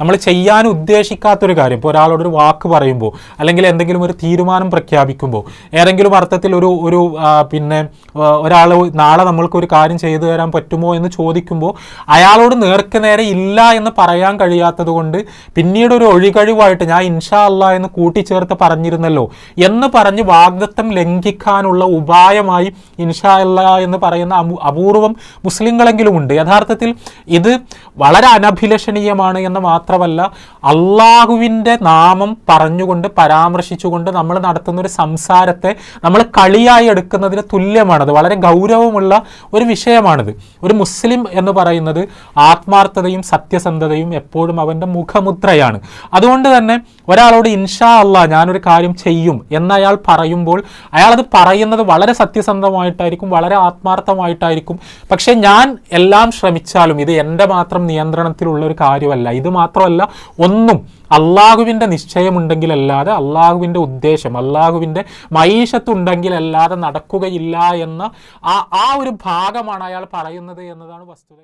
നമ്മൾ ചെയ്യാൻ ഉദ്ദേശിക്കാത്തൊരു കാര്യം. ഇപ്പോൾ ഒരാളോടൊരു വാക്ക് പറയുമ്പോൾ അല്ലെങ്കിൽ എന്തെങ്കിലും ഒരു തീരുമാനം പ്രഖ്യാപിക്കുമ്പോൾ ഏതെങ്കിലും അർത്ഥത്തിൽ ഒരു ഒരു പിന്നെ ഒരാൾ നാളെ നമ്മൾക്ക് ഒരു കാര്യം ചെയ്തു തരാൻ പറ്റുമോ എന്ന് ചോദിക്കുമ്പോൾ അയാളോട് നേർക്ക് നേരെ ഇല്ല എന്ന് പറയാൻ കഴിയാത്തത് കൊണ്ട് പിന്നീട് ഒരു ഒഴികഴിവായിട്ട് ഞാൻ ഇൻഷാ അല്ല എന്ന് കൂട്ടിച്ചേർത്ത് പറഞ്ഞിരുന്നല്ലോ എന്ന് പറഞ്ഞ് വാഗ്ദത്തം ലംഘിക്കാനുള്ള ഉപായമായി ഇൻഷാ അല്ല എന്ന് പറയുന്ന അപൂർവം മുസ്ലിങ്ങളെങ്കിലും ഉണ്ട്. യഥാർത്ഥത്തിൽ ഇത് വളരെ അനഭിലഷണീയമാണ് എന്ന് മാത്രമല്ല അള്ളാഹുവിന്റെ നാമം പറഞ്ഞുകൊണ്ട് പരാമർശിച്ചുകൊണ്ട് നമ്മൾ നടത്തുന്ന ഒരു സംസാരത്തെ നമ്മൾ കളിയായി എടുക്കുന്നതിന് തുല്യമാണത്. വളരെ ഗൗരവമുള്ള ഒരു വിഷയമാണിത്. ഒരു മുസ്ലിം എന്ന് പറയുന്നത് ആത്മാർത്ഥതയും സത്യസന്ധതയും എപ്പോഴും അവന്റെ മുഖമുദ്രയാണ്. അതുകൊണ്ട് തന്നെ ഒരാളോട് ഇൻഷാ അല്ല ഞാനൊരു കാര്യം ചെയ്യും എന്ന് അയാൾ പറയുമ്പോൾ അയാൾ അത് പറയുന്നത് വളരെ സത്യസന്ധമായിട്ടായിരിക്കും വളരെ ആത്മാർത്ഥമായിട്ടായിരിക്കും. പക്ഷേ ഞാൻ എല്ലാം ശ്രമിച്ചാലും ഇത് എന്റെ മാത്രം നിയന്ത്രണത്തിലുള്ള ഒരു കാര്യമല്ല. ഇത് മാത്രമല്ല ഒന്നും അള്ളാഹുവിന്റെ നിശ്ചയമുണ്ടെങ്കിലല്ലാതെ അള്ളാഹുവിന്റെ ഉദ്ദേശം അള്ളാഹുവിന്റെ മൈഷത്തുണ്ടെങ്കിലല്ലാതെ നടക്കുകയില്ല എന്ന ആ ആ ഒരു ഭാഗമാണ് അയാൾ പറയുന്നത് എന്നതാണ് വസ്തുത.